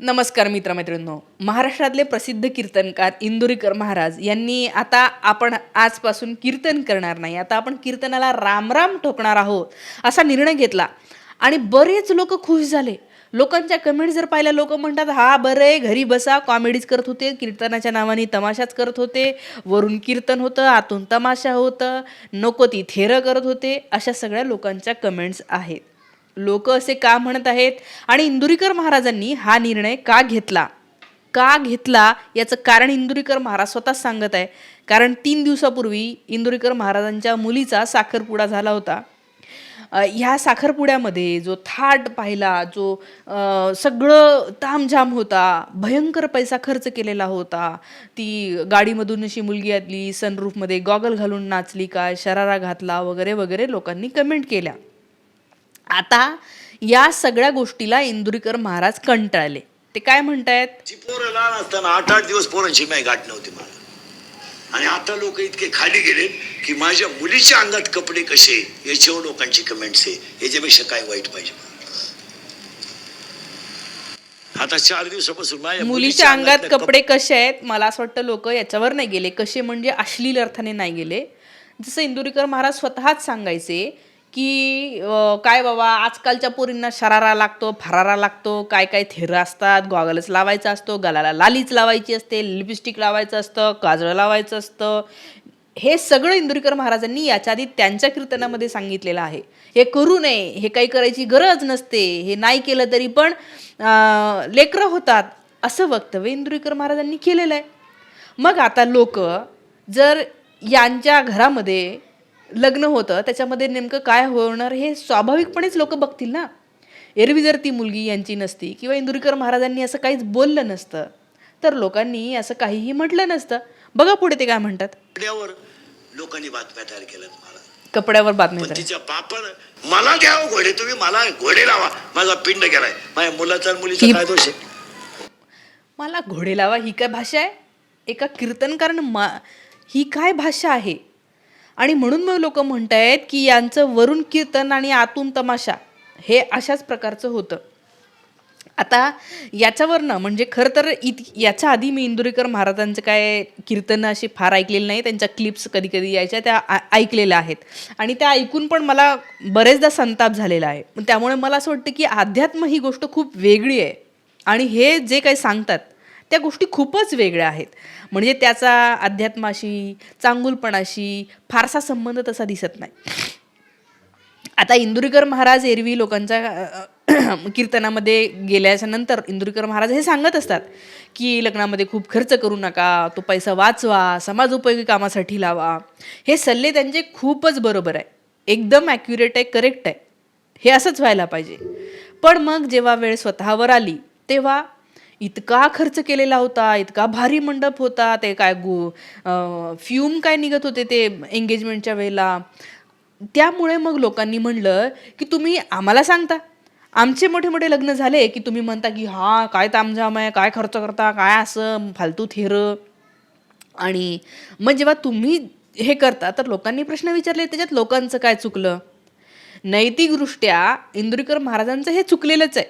नमस्कार मित्रमैत्रिणींनो. महाराष्ट्रातले प्रसिद्ध कीर्तनकार इंदुरीकर महाराज यांनी आता आपण आजपासून कीर्तन करणार नाही. आता आपण कीर्तनाला रामराम ठोकणार आहोत असा निर्णय घेतला. आणि बरेच लोक खुश झाले. लोकांच्या कमेंट जर पाहिल्या लोक म्हणतात हा बरं आहे घरी बसा. कॉमेडीज करत होते कीर्तनाच्या नावाने तमाशाच करत होते. वरून कीर्तन होतं आतून तमाशा होतं. नको ती थेरं करत होते. अशा सगळ्या लोकांच्या कमेंट्स आहेत. लोक असे का म्हणत आहेत? आणि इंदुरीकर महाराजांनी हा निर्णय का घेतला? का घेतला? याचं कारण इंदुरीकर महाराज स्वतःच सांगत आहे. कारण तीन दिवसापूर्वी इंदुरीकर महाराजांच्या मुलीचा साखरपुडा झाला होता. ह्या साखरपुड्यामध्ये जो थाट पाहिला जो सगळं तामझाम होता भयंकर पैसा खर्च केलेला होता. ती गाडीमधून अशी मुलगी आली सनरूफमध्ये गॉगल घालून नाचली काय शरारा घातला वगैरे वगैरे लोकांनी कमेंट केल्या. आता या सगळ्या गोष्टीला इंदुरीकर महाराज कंटाळले. ते काय म्हणतायत? पोरं लहान असताना आठ आठ दिवस पोरांची माय गाठ नव्हती मला. आणि आता लोक इतके खाली गेलेत की माझ्या मुलीच्या अंगात कपडे कसे याच्यावर लोकांची कमेंट्स आहे याच्यापेक्षा काय वाईट पाहिजे? आता चार दिवसापासून माझ्या मुलीच्या अंगात कपडे कसे आहेत? मला असं वाटतं लोक याच्यावर नाही गेले. कसे म्हणजे अश्लील अर्थाने नाही गेले. जसं इंदुरीकर महाराज स्वतःच सांगायचे की काय बाबा आजकालच्या पोरींना शरारा लागतो फरारा लागतो काय काय थेर असतात गॉगलच लावायचा असतो गलाला लालीच लावायची असते लिपस्टिक लावायचं असतं काजळ लावायचं असतं. हे सगळं इंदुरीकर महाराजांनी याच्या आधी त्यांच्या कीर्तनामध्ये सांगितलेलं आहे. हे करू नये हे काही करायची गरज नसते हे नाही केलं तरी पण लेकरं होतात असं वक्तव्य इंदुरीकर महाराजांनी केलेलं आहे. मग आता लोक जर यांच्या घरामध्ये लग्न होतं त्याच्यामध्ये नेमकं काय होणार हे स्वाभाविकपणेच लोक बघतील ना. एरवी जर ती मुलगी यांची नसती किंवा इंदुरीकर महाराजांनी असं काहीच बोललं नसतं तर लोकांनी असं काहीही म्हटलं नसतं. बघा पुढे ते काय म्हणतात. कपड्यावर लोकांनी बातम्या तयार केल्यात मला कपड्यावर बातमी पण करा. तिच्या बापानं मला द्यावं घोडे तुम्ही मला घोडे लावा. माझा पिंड गेलाय माझ्या मुलाचा आणि मुलीचा ही- काय दोष आहे? मला घोडे लावा ही काय भाषा आहे? एका कीर्तनकारानं मा ही काय भाषा आहे? आणि म्हणून मग लोक आहेत की यांचं वरून कीर्तन आणि आतून तमाशा हे अशाच प्रकारचं होतं. आता याच्यावरनं म्हणजे खरं तर इत याच्या आधी मी इंदुरीकर महाराजांचं काय कीर्तनं अशी फार ऐकलेली नाही त्यांच्या क्लिप्स कधी कधी यायच्या त्या ऐकलेल्या आहेत. आणि त्या ऐकून पण मला बरेचदा संताप झालेला आहे. त्यामुळे मला असं वाटतं की अध्यात्म ही गोष्ट खूप वेगळी आहे. आणि हे जे काही सांगतात त्या गोष्टी खूपच वेगळ्या आहेत. म्हणजे त्याचा अध्यात्माशी चांगुलपणाशी फारसा संबंध तसा दिसत नाही. आता इंदुरीकर महाराज एरवी लोकांच्या कीर्तनामध्ये गेल्याच्यानंतर इंदुरीकर महाराज हे सांगत असतात की लग्नामध्ये खूप खर्च करू नका तो पैसा वाचवा समाज उपयोगी कामासाठी लावा. हे सल्ले त्यांचे खूपच बरोबर आहे. एकदम ॲक्युरेट आहे करेक्ट आहे. हे असंच व्हायला पाहिजे. पण मग जेव्हा वेळ स्वतःवर आली तेव्हा इतका खर्च केलेला होता इतका भारी मंडप होता ते काय गु फ्यूम काय निघत होते ते एंगेजमेंटच्या वेळेला. त्यामुळे मग लोकांनी म्हणलं की तुम्ही आम्हाला सांगता. आमचे मोठे मोठे लग्न झाले की तुम्ही म्हणता की हा काय तामझाम आहे काय खर्च करता काय असं फालतू थेरं. आणि मग जेव्हा तुम्ही हे करता तर लोकांनी प्रश्न विचारले त्याच्यात लोकांचं काय चुकलं? नैतिकदृष्ट्या इंदुरीकर महाराजांचं हे चुकलेलंच आहे.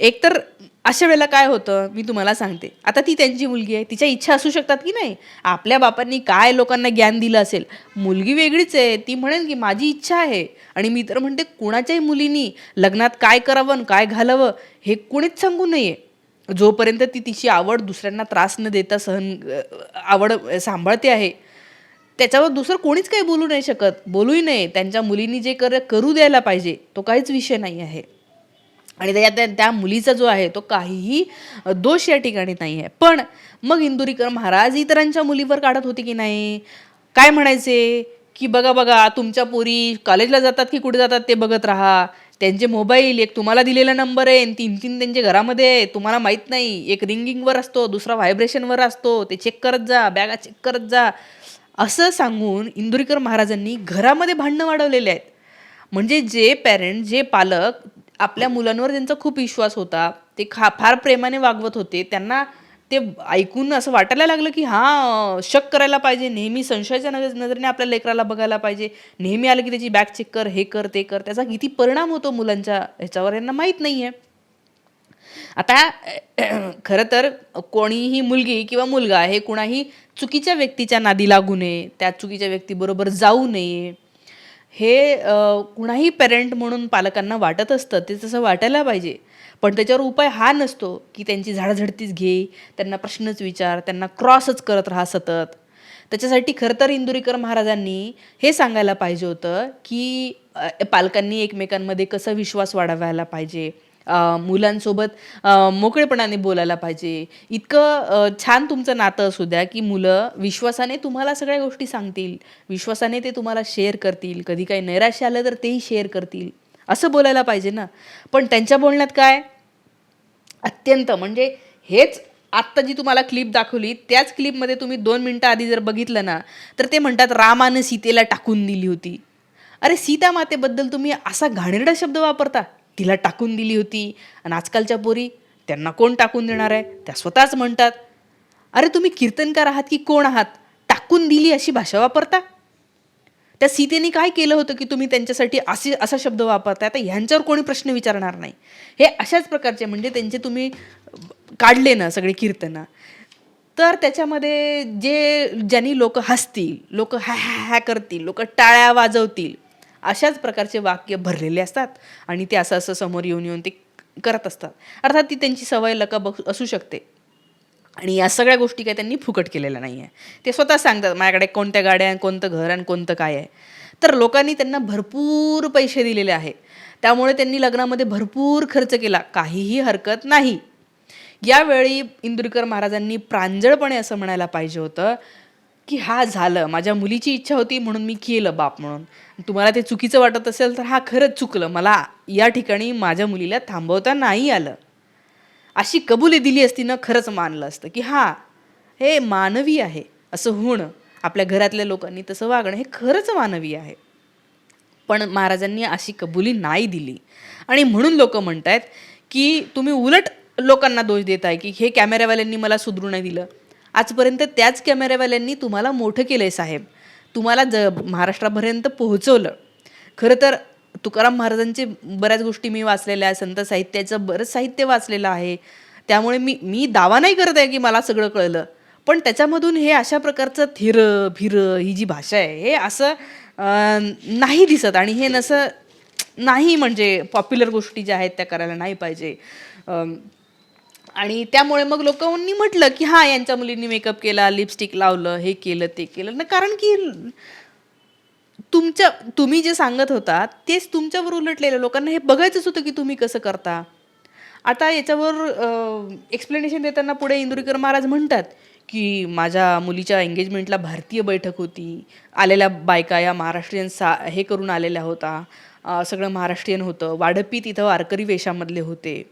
एकतर अशा वेळेला काय होतं? मी तुम्हाला सांगते. आता ती त्यांची मुलगी आहे. तिच्या इच्छा असू शकतात की नाही? आपल्या बापांनी काय लोकांना ज्ञान दिलं असेल? मुलगी वेगळीच आहे. ती म्हणेल की माझी इच्छा आहे. आणि मी तर म्हणते कुणाच्याही मुलीनी लग्नात काय करावं आणि काय घालावं हे कुणीच सांगू नये. जोपर्यंत ती तिची आवड दुसऱ्यांना त्रास न देता सहन आवड सांभाळते आहे त्याच्यावर दुसरं कोणीच काही बोलू नाही शकत. बोलूही नाही त्यांच्या मुलींनी जे कर करू द्यायला पाहिजे तो काहीच विषय नाही आहे. आणि त्याच्यात त्या मुलीचा जो आहे तो काहीही दोष या ठिकाणी नाही आहे. पण मग इंदुरीकर महाराज इतरांच्या मुलीवर काढत होते की नाही? काय म्हणायचे? की बघा बघा तुमच्या पोरी कॉलेजला जातात की कुठे जातात ते बघत राहा. त्यांचे मोबाईल एक तुम्हाला दिलेला नंबर आहे आणि तीन तीन त्यांच्या घरामध्ये आहे. तुम्हाला माहीत नाही. एक रिंगिंगवर असतो दुसरा व्हायब्रेशनवर असतो. ते चेक करत जा बॅगा चेक करत जा. असं सांगून इंदुरीकर महाराजांनी घरामध्ये भांडणं वाढवलेले आहेत. म्हणजे जे पॅरेंट जे पालक आपल्या मुलांवर त्यांचा खूप विश्वास होता. ते खा फार प्रेमाने वागवत होते. त्यांना ते ऐकून असं वाटायला लागलं की हां शक करायला पाहिजे. नेहमी संशयाच्या नज नजरेने आपल्या लेकराला बघायला पाहिजे. नेहमी आलं की त्याची बॅग चेक कर हे कर ते कर. त्याचा किती परिणाम होतो मुलांच्या ह्याच्यावर यांना माहीत नाही आहे आता खरं तर कोणीही मुलगी किंवा मुलगा हे कुणाही चुकीच्या व्यक्तीच्या नादी लागू नये. त्या चुकीच्या व्यक्तीबरोबर जाऊ नये. हे कुणाही पेरेंट म्हणून पालकांना वाटत असतं ते तसं वाटायला पाहिजे. पण त्याच्यावर उपाय हा नसतो की त्यांची झाडझडतीच घे त्यांना प्रश्नच विचार त्यांना क्रॉसच करत राहा सतत. त्याच्यासाठी खरं तर इंदुरीकर महाराजांनी हे सांगायला पाहिजे होतं की पालकांनी एकमेकांमध्ये कसं विश्वास वाढवायला पाहिजे. मुलांसोबत मोकळेपणाने बोलायला पाहिजे. इतकं छान तुमचं नातं असू द्या की मुलं विश्वासाने तुम्हाला सगळ्या गोष्टी सांगतील. विश्वासाने ते तुम्हाला शेअर करतील. कधी काही नैराश्य आलं तर तेही शेअर करतील. असं बोलायला पाहिजे ना. पण त्यांच्या बोलण्यात काय? अत्यंत. म्हणजे हेच आत्ता जी तुम्हाला क्लिप दाखवली त्याच क्लिपमध्ये तुम्ही दोन मिनटं आधी जर बघितलं ना तर ते म्हणतात रामानं सीतेला टाकून दिली होती. अरे सीता मातेबद्दल तुम्ही असा घाणेरडा शब्द वापरता. तिला टाकून दिली होती. आणि आजकालच्या पोरी त्यांना कोण टाकून देणार आहे? त्या स्वतःच म्हणतात. अरे तुम्ही कीर्तनकार आहात की कोण आहात? टाकून दिली अशी भाषा वापरता? त्या सीतेने काय केलं होतं की तुम्ही त्यांच्यासाठी असे असा शब्द वापरताय? आता ह्यांच्यावर कोणी प्रश्न विचारणार नाही. हे अशाच प्रकारचे म्हणजे त्यांचे तुम्ही काढले ना सगळे कीर्तनं. तर त्याच्यामध्ये जे ज्यांनी लोक हसतील लोक हॅ हॅ हॅ करतील लोक टाळ्या वाजवतील अशाच प्रकारचे वाक्य भरलेले असतात आणि ते असं असं समोर येऊन येऊन ते करत असतात. अर्थात ती त्यांची सवय लका बघ असू शकते. आणि या सगळ्या गोष्टी काय त्यांनी फुकट केलेल्या नाही आहे. ते स्वतः सांगतात माझ्याकडे कोणत्या गाड्या आणि कोणतं घर आणि कोणतं काय आहे? तर लोकांनी त्यांना भरपूर पैसे दिलेले आहे. त्यामुळे त्यांनी लग्नामध्ये भरपूर खर्च केला. काहीही हरकत नाही. यावेळी इंदुरकर महाराजांनी प्रांजळपणे असं म्हणायला पाहिजे होतं की हा झालं माझ्या मुलीची इच्छा होती म्हणून मी केलं बाप म्हणून. तुम्हाला ते चुकीचं वाटत असेल तर हा खरंच चुकलं. मला या ठिकाणी माझ्या मुलीला थांबवता नाही आलं. अशी कबुली दिली असती ना खरंच मानलं असतं की हां हे मानवी आहे असं होणं. आपल्या घरातल्या लोकांनी तसं वागणं हे खरंच मानवी आहे. पण महाराजांनी अशी कबुली नाही दिली. आणि म्हणून लोक म्हणत आहेत की तुम्ही उलट लोकांना दोष देताय की हे कॅमेऱ्यावाल्यांनी मला सुधरू नाही दिलं. आजपर्यंत त्याच कॅमेऱ्यावाल्यांनी तुम्हाला मोठं केलं आहे साहेब. तुम्हाला ज महाराष्ट्रापर्यंत पोहोचवलं. खरं तर तुकाराम महाराजांचे बऱ्याच गोष्टी मी वाचलेल्या आहे संत साहित्याचं बरंच साहित्य वाचलेलं आहे. त्यामुळे मी मी दावा नाही करत आहे की मला सगळं कळलं. पण त्याच्यामधून हे अशा प्रकारचं थिर भिरं ही जी भाषा आहे हे असं नाही दिसत. आणि हे नसं नाही म्हणजे पॉप्युलर गोष्टी ज्या आहेत त्या करायला नाही पाहिजे. आणि त्यामुळे मग लोकांनी म्हटलं की हां यांच्या मुलींनी मेकअप केला लिपस्टिक लावलं हे केलं ते केलं. ना कारण की तुमच्या तुम्ही जे सांगत होता तेच तुमच्यावर उलटलेलं. लोकांना हे बघायचंच होतं की तुम्ही कसं करता. आता याच्यावर एक्सप्लेनेशन देताना पुढे इंदुरीकर महाराज म्हणतात की माझ्या मुलीच्या एंगेजमेंटला भारतीय बैठक होती. आलेल्या बायका या महाराष्ट्रीयन सा हे करून आलेल्या होता. सगळं महाराष्ट्रीयन होतं. वाढपी तिथं वारकरी वेशामधले होते.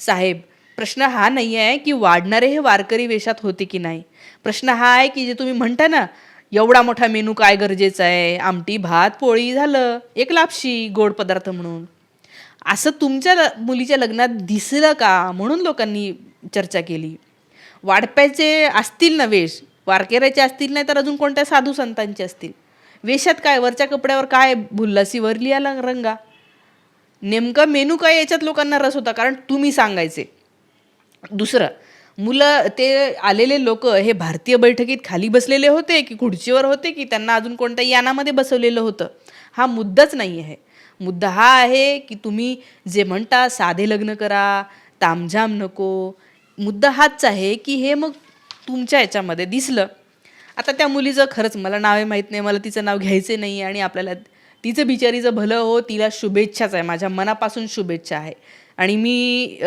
साहेब प्रश्न हा नाही आहे की वाढणारे हे वारकरी वेशात होते की नाही. प्रश्न हा आहे की जे तुम्ही म्हणता ना एवढा मोठा मेनू काय गरजेचा आहे? आमटी भात पोळी झालं एक लापशी गोड पदार्थ म्हणून. असं तुमच्या ल- मुलीच्या लग्नात दिसलं का? म्हणून लोकांनी चर्चा केली. वाढप्याचे असतील ना वेश वारकेऱ्याचे असतील नाही तर अजून कोणत्या साधू संतांचे असतील? वेशात काय? वरच्या कपड्यावर काय भुल्लासी वरली आला रंगा? नेमका मेनू काय याच्यात लोकांना रस होता? कारण तुम्ही सांगायचे. दुसरं मुलं ते आलेले लोक हे भारतीय बैठकीत खाली बसलेले होते की खुर्चीवर होते की त्यांना अजून कोणत्या यानामध्ये बसवलेलं होतं? हा मुद्दाच नाही आहे मुद्दा हा आहे की तुम्ही जे म्हणता साधे लग्न करा तामझाम नको. मुद्दा हाच आहे की हे मग तुमच्या याच्यामध्ये दिसलं. आता त्या मुलीचं खरंच मला नावे माहीत नाही मला तिचं नाव घ्यायचे नाही आणि आपल्याला तिचं बिचारीचं भलं हो तिला शुभेच्छाच आहे माझ्या मनापासून शुभेच्छा आहे. आणि मी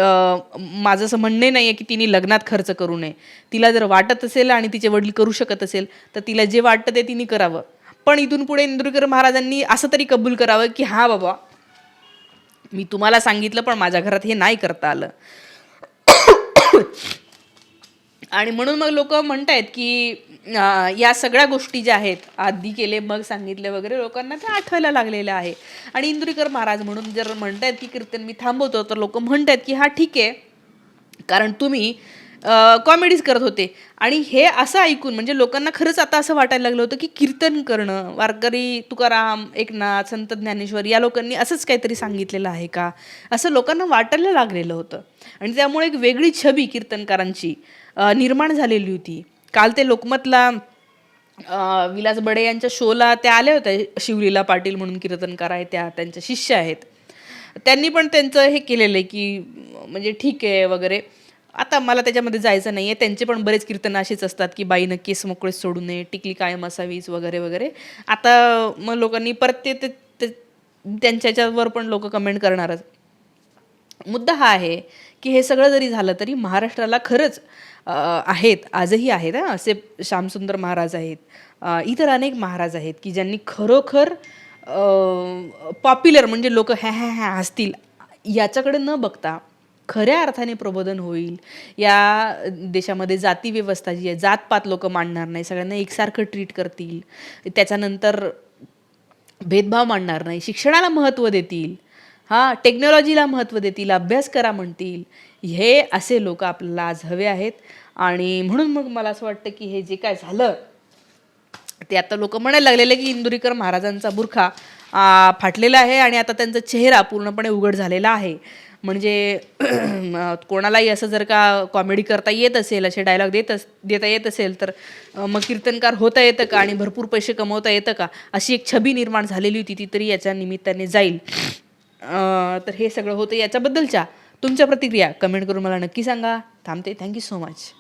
माझं असं म्हणणे नाही आहे की तिने लग्नात खर्च करू नये. तिला जर वाटत असेल आणि तिचे वडील करू शकत असेल तर तिला जे वाटतं ते तिने करावं. पण इथून पुढे इंदुरकर महाराजांनी असं तरी कबूल करावं की हा बाबा मी तुम्हाला सांगितलं पण माझ्या घरात हे नाही करता आलं. आणि म्हणून मग लोक आहेत की या सगळ्या गोष्टी ज्या आहेत आधी केले मग सांगितले वगैरे लोकांना ते आठवायला लागलेलं आहे. आणि इंदुरीकर महाराज म्हणून जर म्हणत आहेत की कीर्तन मी थांबवतो तर लोक आहेत की हा ठीक आहे. कारण तुम्ही कॉमेडीज करत होते. आणि हे असं ऐकून म्हणजे लोकांना खरंच आता असं वाटायला लागलं होतं की कीर्तन करणं वारकरी तुकाराम एकनाथ संत ज्ञानेश्वर या लोकांनी असंच काहीतरी सांगितलेलं आहे का? असं लोकांना वाटायला लागलेलं होतं. आणि त्यामुळे एक वेगळी छबी कीर्तनकारांची निर्माण झालेली होती. काल ते लोकमतला विलास बडे यांच्या शोला त्या आल्या होत्या शिवलीला पाटील म्हणून कीर्तनकार आहे त्या त्यांच्या शिष्य आहेत. त्यांनी पण त्यांचं हे केलेलं आहे की म्हणजे ठीक आहे वगैरे. आता मला त्याच्यामध्ये जायचं नाही आहे त्यांचे पण बरेच कीर्तन असेच असतात की बाईनं केस मोकळे सोडू नये टिकली कायम असावीच वगैरे वगैरे. आता मग लोकांनी परत ते त्यांच्याच्यावर पण लोक कमेंट करणारच. मुद्दा हा आहे की हे सगळं जरी झालं तरी महाराष्ट्राला खरंच आहेत आजही आहेत असे श्यामसुंदर महाराज आहेत इतर अनेक महाराज आहेत की ज्यांनी खरोखर पॉप्युलर म्हणजे लोक ह्या ह्या ह्या हसतील याच्याकडे न बघता खऱ्या अर्थाने प्रबोधन होईल. या देशामध्ये जाती व्यवस्था जी आहे जातपात लोक मांडणार नाही सगळ्यांना एकसारखं ट्रीट करतील त्याच्यानंतर भेदभाव मांडणार नाही शिक्षणाला महत्त्व देतील हां टेक्नॉलॉजीला महत्त्व देतील अभ्यास करा म्हणतील. हे असे लोक आपल्याला आज हवे आहेत. आणि म्हणून मग मला असं वाटतं की हे जे काय झालं ते आता लोक म्हणायला लागलेले की इंदुरीकर महाराजांचा बुरखा फाटलेला आहे आणि आता त्यांचा चेहरा पूर्णपणे उघड झालेला आहे. म्हणजे कोणालाही असं जर का कॉमेडी करता येत असेल असे डायलॉग देत अस देता येत असेल तर मग कीर्तनकार होता येतं का आणि भरपूर पैसे कमवता येतं का? अशी एक छबी निर्माण झालेली होती ती तरी याच्या निमित्ताने जाईल. तर हे सगळं होतं याच्याबद्दलच्या तुमच्या प्रतिक्रिया कमेंट करून मला नक्की सांगा. थांबते. Thank you so much